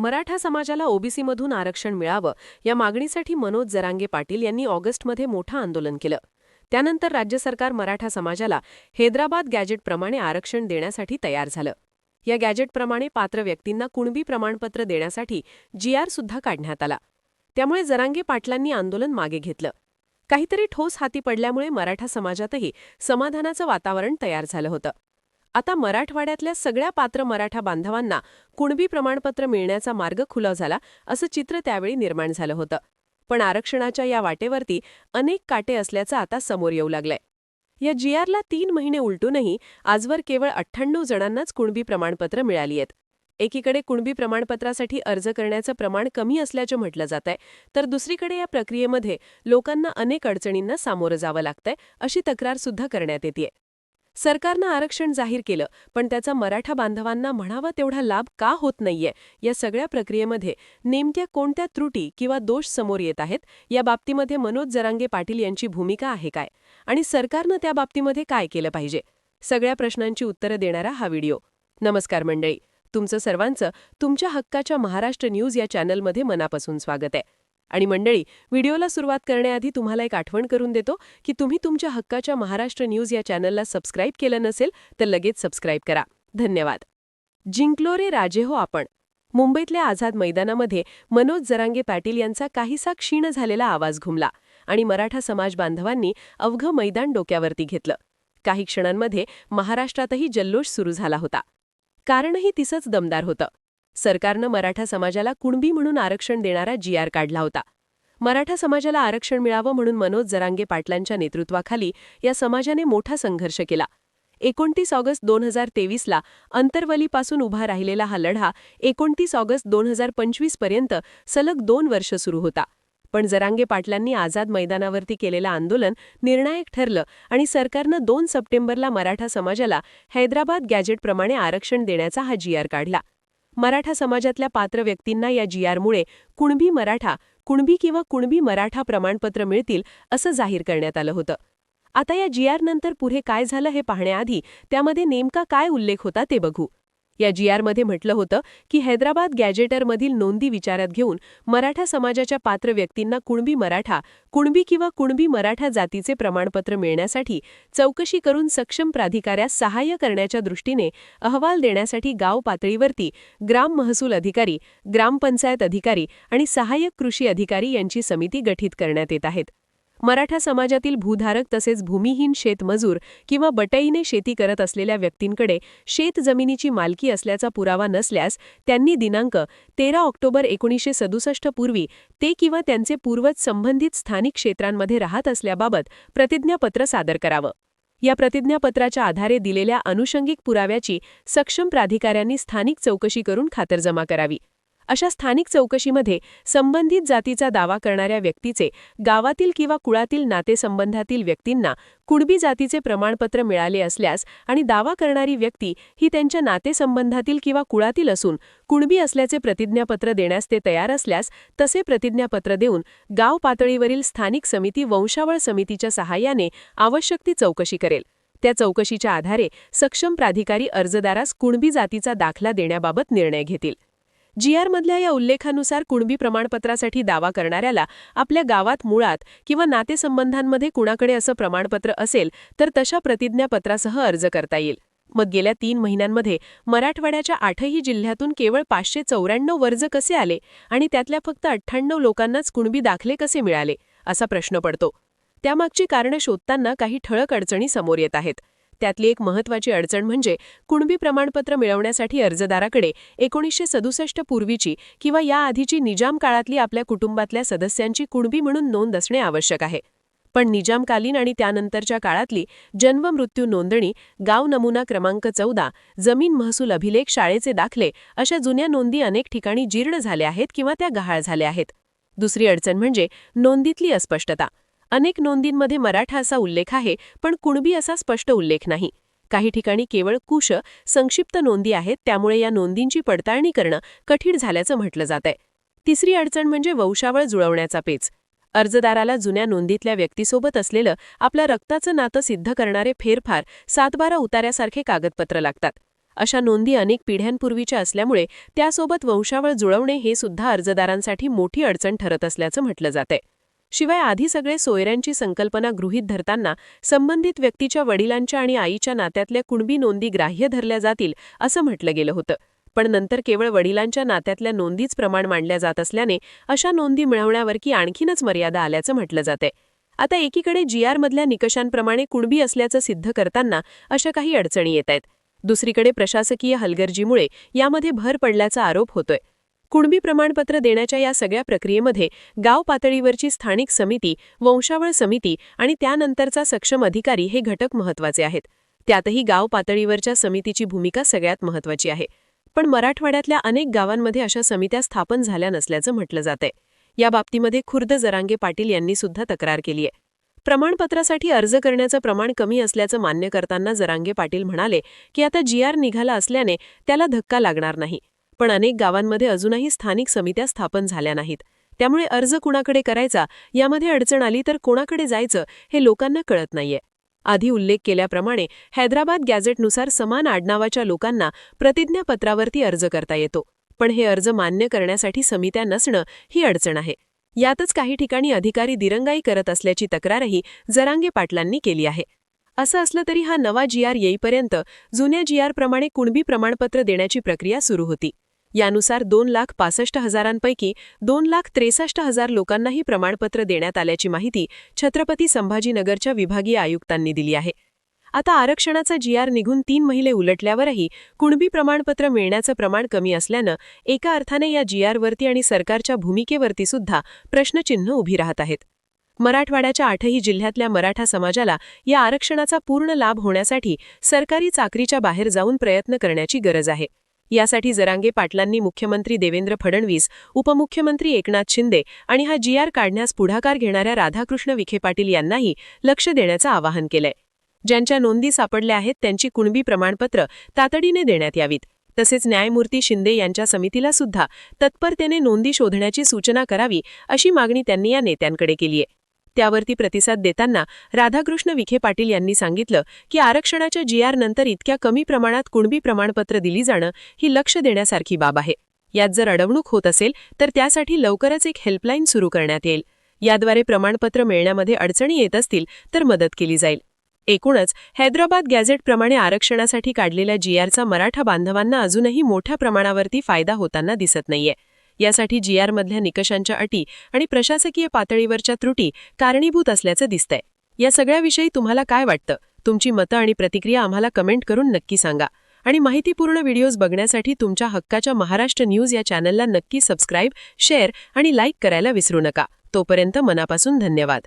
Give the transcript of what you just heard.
मराठा समाजाला ओबीसीमधून आरक्षण मिळावं या मागणीसाठी मनोज जरांगे पाटील यांनी ऑगस्टमध्ये मोठं आंदोलन केलं. त्यानंतर राज्य सरकार मराठा समाजाला हैदराबाद गॅजेटप्रमाणे आरक्षण देण्यासाठी तयार झालं. या गॅजेटप्रमाणे पात्र व्यक्तींना कुणबी प्रमाणपत्र देण्यासाठी जीआरसुद्धा काढण्यात आला. त्यामुळे जरांगे पाटलांनी आंदोलन मागे घेतलं. काहीतरी ठोस हाती पडल्यामुळे मराठा समाजातही समाधानाचं वातावरण तयार झालं होतं. आता मराठवाड्यातल्या सगळ्या पात्र मराठा बांधवांना कुणबी प्रमाणपत्र मिळण्याचा मार्ग खुला झाला असं चित्र त्यावेळी निर्माण झालं होतं. पण आरक्षणाच्या या वाटेवरती अनेक काटे असल्याचं आता समोर येऊ लागलंय. या जीआरला तीन महिने उलटूनही आजवर केवळ अठ्ठ्याण्णव जणांनाच कुणबी प्रमाणपत्र मिळाली आहेत. एकीकडे कुणबी प्रमाणपत्रासाठी अर्ज करण्याचं प्रमाण कमी असल्याचं म्हटलं जात आहे तर दुसरीकडे या प्रक्रियेमध्ये लोकांना अनेक अडचणींना सामोरं जावं लागतंय अशी तक्रार सुद्धा करण्यात येते सरकारनं आरक्षण जाहीर केलं पण त्याचा मराठा बांधवांना म्हणावा तेवढा लाभ का होत नाहीये? या सगळ्या प्रक्रियेमध्ये नेमक्या कोणत्या त्रुटी किंवा दोष समोर येत आहेत? या बाबतीमध्ये मनोज जरांगे पाटील यांची भूमिका आहे काय? आणि सरकारनं त्या बाबतीमध्ये काय केलं पाहिजे? सगळ्या प्रश्नांची उत्तरं देणारा हा व्हिडिओ. नमस्कार मंडळी. तुमचं सर्वांचं तुमच्या हक्काच्या महाराष्ट्र न्यूज या चॅनलमध्ये मनापासून स्वागत आहे. आणि मंडळी व्हिडिओला सुरुवात करण्याआधी तुम्हाला एक आठवण करून देतो की तुम्ही तुमच्या हक्काच्या महाराष्ट्र न्यूज या चॅनलला सबस्क्राईब केलं नसेल तर लगेच सबस्क्राईब करा. धन्यवाद. जिंकलो रे राजे हो आपण. मुंबईतल्या आझाद मैदानामध्ये मनोज जरांगे पाटील यांचा काहीसा क्षीण झालेला आवाज घुमला आणि मराठा समाज बांधवांनी अवघं मैदान डोक्यावरती घेतलं. काही क्षणांमध्ये महाराष्ट्रातही जल्लोष सुरू झाला होता. कारणही तिसंच दमदार होतं. सरकारनं मराठा समाजाला कुणबी म्हणून आरक्षण देणारा जीआर काढला होता. मराठा समाजाला आरक्षण मिळावं म्हणून मनोज जरांगे पाटलांच्या नेतृत्वाखाली या समाजाने मोठा संघर्ष केला. एकोणतीस ऑगस्ट दोन हजार तेवीसला अंतरवलीपासून उभा राहिलेला हा लढा एकोणतीस ऑगस्ट दोन हजार पंचवीसपर्यंत सलग दोन वर्ष सुरू होता. पण जरांगे पाटलांनी आझाद मैदानावरती केलेलं आंदोलन निर्णायक ठरलं आणि सरकारनं दोन सप्टेंबरला मराठा समाजाला हैदराबाद गॅजेटप्रमाणे आरक्षण देण्याचा हा जीआर काढला. मराठा समाजातल्या पात्र व्यक्तींना या जीआरमुळे कुणबी मराठा कुणबी किंवा कुणबी मराठा प्रमाणपत्र मिळतील असं जाहीर करण्यात आलं होतं. आता या जीआरनंतर पुढे काय झालं हे पाहण्याआधी त्यामध्ये नेमका काय उल्लेख होता ते बघू. या जीआरमध्ये म्हटलं होतं की हैदराबाद गॅजेटरमधील नोंदी विचारात घेऊन मराठा समाजाच्या पात्र व्यक्तींना कुणबी मराठा कुणबी किंवा कुणबी मराठा जातीचे प्रमाणपत्र मिळण्यासाठी चौकशी करून सक्षम प्राधिकाऱ्यास सहाय्य करण्याच्या दृष्टीने अहवाल देण्यासाठी गाव पातळीवरती ग्राम महसूल अधिकारी ग्रामपंचायत अधिकारी आणि सहाय्यक कृषी अधिकारी यांची समिती गठीत करण्यात येत आहेत. मराठा समाजातील भूधारक तसेच भूमिहीन शेतमजूर किंवा बटईने शेती करत असलेल्या व्यक्तींकडे शेत जमिनीची मालकी असल्याचा पुरावा नसल्यास त्यांनी दिनांक तेरा ऑक्टोबर एकोणीसशे सदुसष्ट पूर्वी ते किंवा त्यांचे पूर्वज संबंधित स्थानिक क्षेत्रांमध्ये राहत असल्याबाबत प्रतिज्ञापत्र सादर करावं. या प्रतिज्ञापत्राच्या आधारे दिलेल्या अनुषंगिक पुराव्याची सक्षम प्राधिकाऱ्यांनी स्थानिक चौकशी करून खातरजमा करावी. अशा स्थानिक चौकशीमध्ये संबंधित जातीचा दावा करणाऱ्या व्यक्तीचे गावातील किंवा कुळातील नातेसंबंधातील व्यक्तींना कुणबी जातीचे प्रमाणपत्र मिळाले असल्यास आणि दावा करणारी व्यक्ती ही त्यांच्या नातेसंबंधातील किंवा कुळातील असून कुणबी असल्याचे प्रतिज्ञापत्र देण्यास ते तयार असल्यास तसे प्रतिज्ञापत्र देऊन गाव पातळीवरील स्थानिक समिती वंशावळ समितीच्या सहाय्याने आवश्यक ती चौकशी करेल. त्या चौकशीच्या आधारे सक्षम प्राधिकारी अर्जदारास कुणबी जातीचा दाखला देण्याबाबत निर्णय घेतील. जीआरमधल्या या उल्लेखानुसार कुणबी प्रमाणपत्रासाठी दावा करणाऱ्याला आपल्या गावात मुळात किंवा नातेसंबंधांमध्ये कुणाकडे असं प्रमाणपत्र असेल तर तशा प्रतिज्ञापत्रासह अर्ज करता येईल. मग गेल्या तीन महिन्यांमध्ये मराठवाड्याच्या आठही जिल्ह्यातून केवळ पाचशे चौऱ्याण्णव वर्ज कसे आले आणि त्यातल्या फक्त अठ्ठ्याण्णव लोकांनाच कुणबी दाखले कसे मिळाले असा प्रश्न पडतो. त्यामागची कारणं शोधताना काही ठळक अडचणी समोर येत आहेत. त्यातली एक महत्वाची अडचण म्हणजे कुणबी प्रमाणपत्र मिळवण्यासाठी अर्जदाराकडे एकोणीसशे सदुसष्ट पूर्वीची किंवा याआधीची निजाम काळातली आपल्या कुटुंबातल्या सदस्यांची कुणबी म्हणून नोंद असणे आवश्यक आहे. पण निजामकालीन आणि त्यानंतरच्या काळातली जन्म मृत्यू नोंदणी गाव नमुना क्रमांक चौदा जमीन महसूल अभिलेख शाळेचे दाखले अशा जुन्या नोंदी अनेक ठिकाणी जीर्ण झाल्या आहेत किंवा त्या गहाळ झाल्या आहेत. दुसरी अडचण म्हणजे नोंदीतली अस्पष्टता. अनेक नोंदींमध्ये मराठा असा उल्लेख आहे पण कुणबी असा स्पष्ट उल्लेख नाही. काही ठिकाणी केवळ कुश संक्षिप्त नोंदी आहेत त्यामुळे या नोंदींची पडताळणी करणं कठीण झाल्याचं म्हटलं जात आहे तिसरी अडचण म्हणजे वंशावळ जुळवण्याचा पेच. अर्जदाराला जुन्या नोंदीतल्या व्यक्तीसोबत असलेलं आपल्या रक्ताचं नातं सिद्ध करणारे फेरफार सातबारा उतार्यासारखे कागदपत्र लागतात. अशा नोंदी अनेक पिढ्यांपूर्वीच्या असल्यामुळे त्यासोबत वंशावळ जुळवणे हे सुद्धा अर्जदारांसाठी मोठी अडचण ठरत असल्याचं म्हटलं जातंय. शिवाय आधी सगळे सोयऱ्यांची संकल्पना गृहीत धरताना संबंधित व्यक्तीच्या वडिलांच्या आणि आईच्या नात्यातल्या कुणबी नोंदी ग्राह्य धरल्या जातील असं म्हटलं गेलं होतं. पण नंतर केवळ वडिलांच्या नात्यातल्या नोंदीच प्रमाण मांडल्या जात असल्याने अशा नोंदी मिळवण्यावर की आणखीनच मर्यादा आल्याचं म्हटलं जातंय. आता एकीकडे जी आरमधल्या निकषांप्रमाणे कुणबी असल्याचं सिद्ध करताना अशा काही अडचणी येत आहेत दुसरीकडे प्रशासकीय हलगर्जीमुळे यामध्ये भर पडल्याचा आरोप होतोय. कुणबी प्रमाणपत्र देण्याच्या या सगळ्या प्रक्रियेमध्ये गाव पातळीवरची स्थानिक समिती वंशावळ समिती आणि त्यानंतरचा सक्षम अधिकारी हे घटक महत्त्वाचे आहेत. त्यातही गाव पातळीवरच्या समितीची भूमिका सगळ्यात महत्वाची आहे. पण मराठवाड्यातल्या अनेक गावांमध्ये अशा समित्या स्थापन झाल्या नसल्याचं म्हटलं जातंय. या बाबतीमध्ये खुर्द जरांगे पाटील यांनी सुद्धा तक्रार केली आहे प्रमाणपत्रासाठी अर्ज करण्याचं प्रमाण कमी असल्याचं मान्य करताना जरांगे पाटील म्हणाले की आता जी आर निघाला असल्याने त्याला धक्का लागणार नाही. पण अनेक गावांमध्ये अजूनही स्थानिक समित्या स्थापन झाल्या नाहीत. त्यामुळे अर्ज कुणाकडे करायचा यामध्ये अडचण आली तर कोणाकडे जायचं हे लोकांना कळत नाहीये. आधी उल्लेख केल्याप्रमाणे हैदराबाद गॅझेटनुसार समान आडनावाच्या लोकांना प्रतिज्ञापत्रावरती अर्ज करता येतो. पण हे अर्ज मान्य करण्यासाठी समित्या नसणं ही अडचण आहे. यातच काही ठिकाणी अधिकारी दिरंगाई करत असल्याची तक्रारही जरांगे पाटलांनी केली आहे. असं असलं तरी हा नवा जी आर येईपर्यंत जुन्या जी आरप्रमाणे कुणबी प्रमाणपत्र देण्याची प्रक्रिया सुरू होती. यानुसार दोन लाख पासष्ट हजारांपैकी दोन लाख त्रेसष्ट हजार लोकांनाही प्रमाणपत्र देण्यात आल्याची माहिती छत्रपती संभाजीनगरच्या विभागीय आयुक्तांनी दिली आहे. आता आरक्षणाचा जी आर निघून तीन महिने उलटल्यावरही कुणबी प्रमाणपत्र मिळण्याचं प्रमाण कमी असल्यानं एका अर्थाने या जी आरवरती आणि सरकारच्या भूमिकेवरती सुद्धा प्रश्नचिन्ह उभी राहत आहेत. मराठवाड्याच्या आठही जिल्ह्यातल्या मराठा समाजाला या आरक्षणाचा पूर्ण लाभ होण्यासाठी सरकारी चाकरीच्या बाहेर जाऊन प्रयत्न करण्याची गरज आहे. यासाठी जरांगे पाटलांनी मुख्यमंत्री देवेंद्र फडणवीस उपमुख्यमंत्री एकनाथ शिंदे आणि हा जी आर काढण्यास पुढाकार घेणाऱ्या राधाकृष्ण विखे पाटील यांनाही लक्ष देण्याचं आवाहन केलंय. ज्यांच्या नोंदी सापडल्या आहेत त्यांची कुणबी प्रमाणपत्र तातडीने देण्यात यावीत. तसेच न्यायमूर्ती शिंदे यांच्या समितीला सुद्धा तत्परतेने नोंदी शोधण्याची सूचना करावी अशी मागणी त्यांनी या नेत्यांकडे केलीय. त्यावरती प्रतिसाद देताना राधाकृष्ण विखे पाटील यांनी सांगितलं की आरक्षणाच्या जी आर नंतर इतक्या कमी प्रमाणात कुणबी प्रमाणपत्र दिली जाणं ही लक्ष देण्यासारखी बाब आहे. यात जर अडवणूक होत असेल तर त्यासाठी लवकरच एक हेल्पलाईन सुरू करण्यात येईल. याद्वारे प्रमाणपत्र मिळण्यामध्ये अडचणी येत असतील तर मदत केली जाईल. एकूणच हैदराबाद गॅझेटप्रमाणे आरक्षणासाठी काढलेल्या जी आरचा मराठा बांधवांना अजूनही मोठ्या प्रमाणावरती फायदा होताना दिसत नाहीये. यासाठी जी आरमधल्या निकषांच्या अटी आणि प्रशासकीय पातळीवरच्या त्रुटी कारणीभूत असल्याचं दिसतंय. या सगळ्याविषयी तुम्हाला काय वाटतं? तुमची मतं आणि प्रतिक्रिया आम्हाला कमेंट करून नक्की सांगा. आणि माहितीपूर्ण व्हिडिओज बघण्यासाठी तुमच्या हक्काच्या महाराष्ट्र न्यूज या चॅनलला नक्की सबस्क्राईब शेअर आणि लाईक करायला विसरू नका. तोपर्यंत मनापासून धन्यवाद.